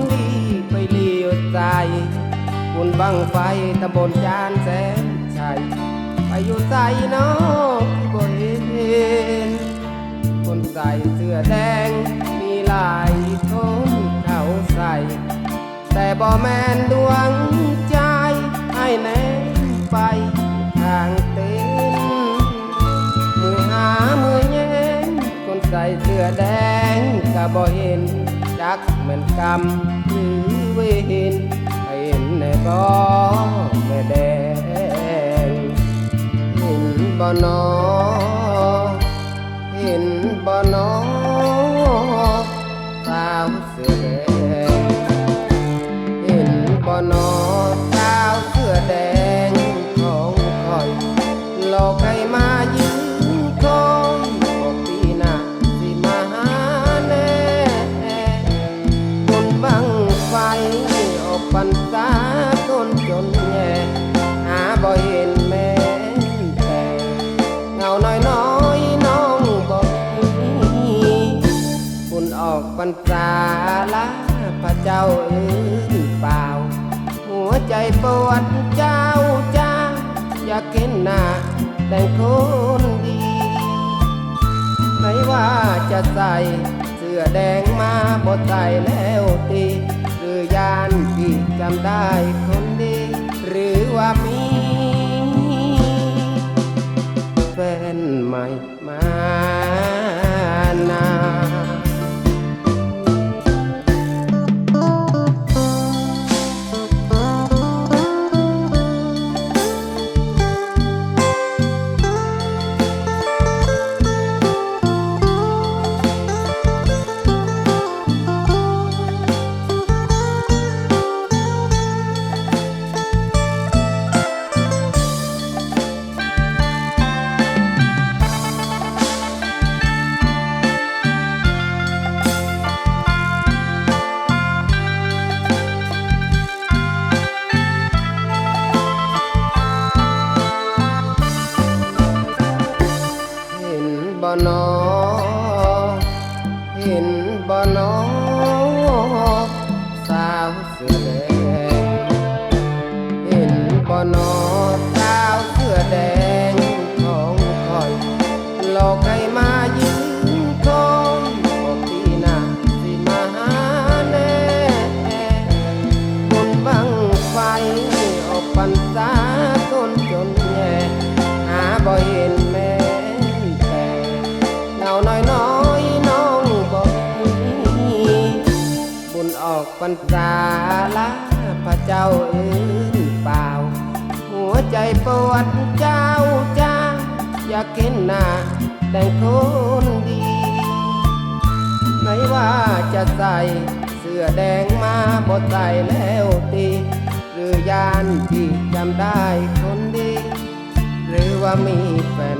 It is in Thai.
นดีไปเลียวใจบุญบังไฟตะบนจานแสนชัยไปอยู่ใส่น้องบเห็นคนใส่เสื้อแดงมีหลายคนเขาใส่ แต่บ่แมนดวงใจให้แน่ไปทางเต้นมือหามือแย้งคนใส่เสื้อแดงก็บ่เห็น จักเหมือนกรรมหรือเวรให้เห็นในบ่อแม่แดง เห็นบ่อนอเห็นบ่อนอ กปันสาละพระเจ้าเอ้ยเปล่า หัวใจปวดเจ้าจ้าอยากเห็นหน้าแต่งคนดีไม่ว่าจะใส่เสื้อแดงมาบดใส่แล้วตีหรือยานที่จำได้คนดี หรือว่ามีแฟนใหม่ นอเห็นบ่นอสาวเสื้อแดงเห็นบ่นอสาวเสื้อแดงของคอยหลอกให้มายืนคอยบอกปีหน้าสิมาหาแน่คนบังไฟออกปันสาคนจนแย่หาบ่เห็น อกปันสาละพระเจ้าเอื้นเปล่า หัวใจปวดเจ้าจ้าอยากเห็นหน้าแต่งคนดี ไม่ว่าจะใส่เสื้อแดงมาบดใส่แล้วตีหรือยานที่จำได้คนดี หรือว่ามีแฟน